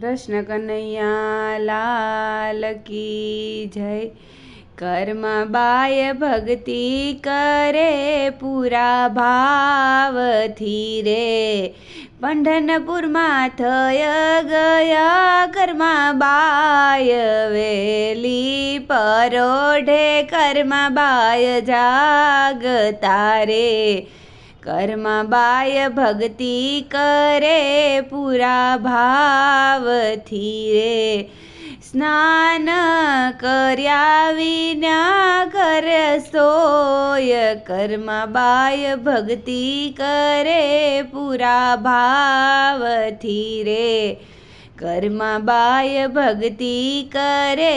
કૃષ્ણ કનૈયા લાલ કી જય. કર્મ બાય ભક્તિ કરે પૂરા ભાવથી રે. પંઢનપુરમાં થય ગયા કર્મા બાય વેલી પરોઢે કર્મા બાય જાગતા રે. કર્મબાય ભક્તિ કરે પૂરા ભાવથી રે સ્નાન કર્યા વિના કર સોય કર્મબાય ભક્તિ કરે પૂરા ભાવથી રે કર્મબાય ભક્તિ કરે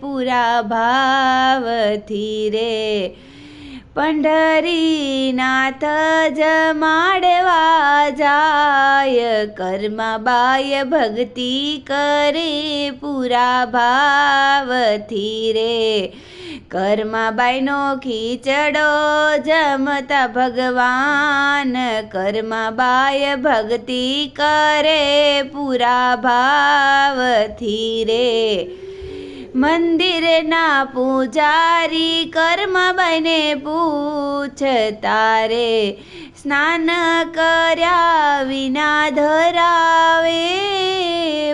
પૂરા ભાવથી રે પંઢરીનાથ જમાડવા જાય. કર્મબાય ભક્તિ કરે પૂરા ભાવથી રે. કર્માબાઈનો ખીચડો જમતા ભગવાન. કર્માબાય ભક્તિ કરે પૂરા ભાવથી રે. મંદિરના પૂજારી કર્મ બને પૂછતા રે સ્નાન કર્યા વિના ધરાવે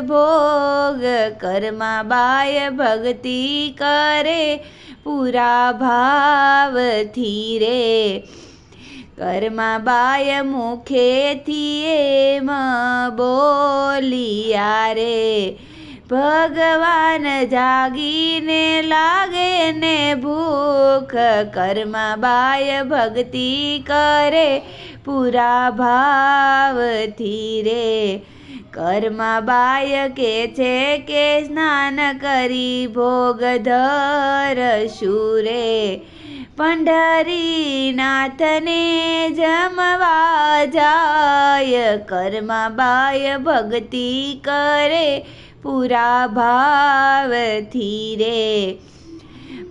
ભોગ. કર્માબાય ભક્તિ કરે પૂરા ભાવથી રે. કર્માબાય મુખેથી એમ બોલિયા રે ભગવાન જાગીને લાગે ને ભૂખ કર્મબાય ભક્તિ કરે, પૂરા ભાવથી રે. કર્મબાય કે છે કે સ્નાન કરી, ભોગ ધરશું રે પંઢરીનાથને જમવા જાય કર્મબાય ભક્તિ કરે પૂરા ભાવથી રે.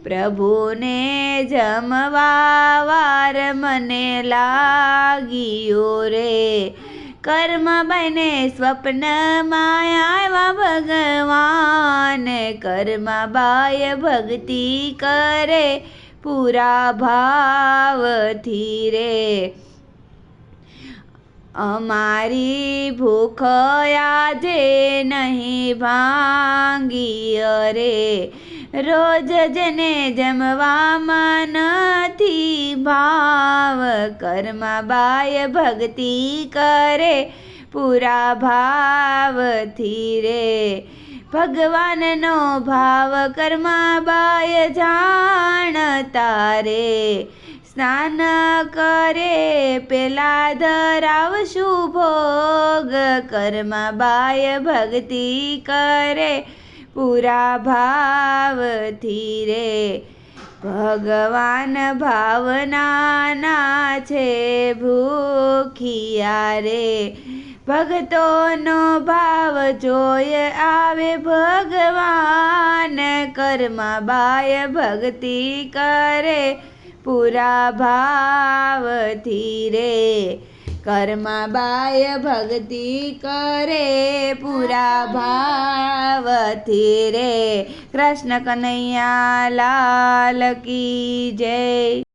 પ્રભુને જમવા વાર મને લાગ્યો રે. કર્મ બને સ્વપ્નમાં માયામાં ભગવાન. કર્મ બાય ભક્તિ કરે પૂરા ભાવથી રે. અમારી ભૂખ આજે નહીં ભાંગી, અરે રોજ જને જમવામાં નથી ભાવ, કર્મા બાય ભક્તિ કરે પૂરા ભાવથી રે. ભગવાનનો ભાવ કર્મા બાય જાણતા રે. સ્નાન કરે, પેલા ધરાવશું ભોગ. કર્મબાય ભક્તિ કરે, પૂરા ભાવથી રે. ભગવાન ભાવનાના છે ભૂખિયા રે. ભક્તોનો ભાવ જોય આવે ભગવાન. કર્મબાય ભક્તિ કરે પૂરા ભાવથી રે. કર્મબાય ભક્તિ કરે પૂરા ભાવથી રે. કૃષ્ણ કનૈયા લાલ કી જય.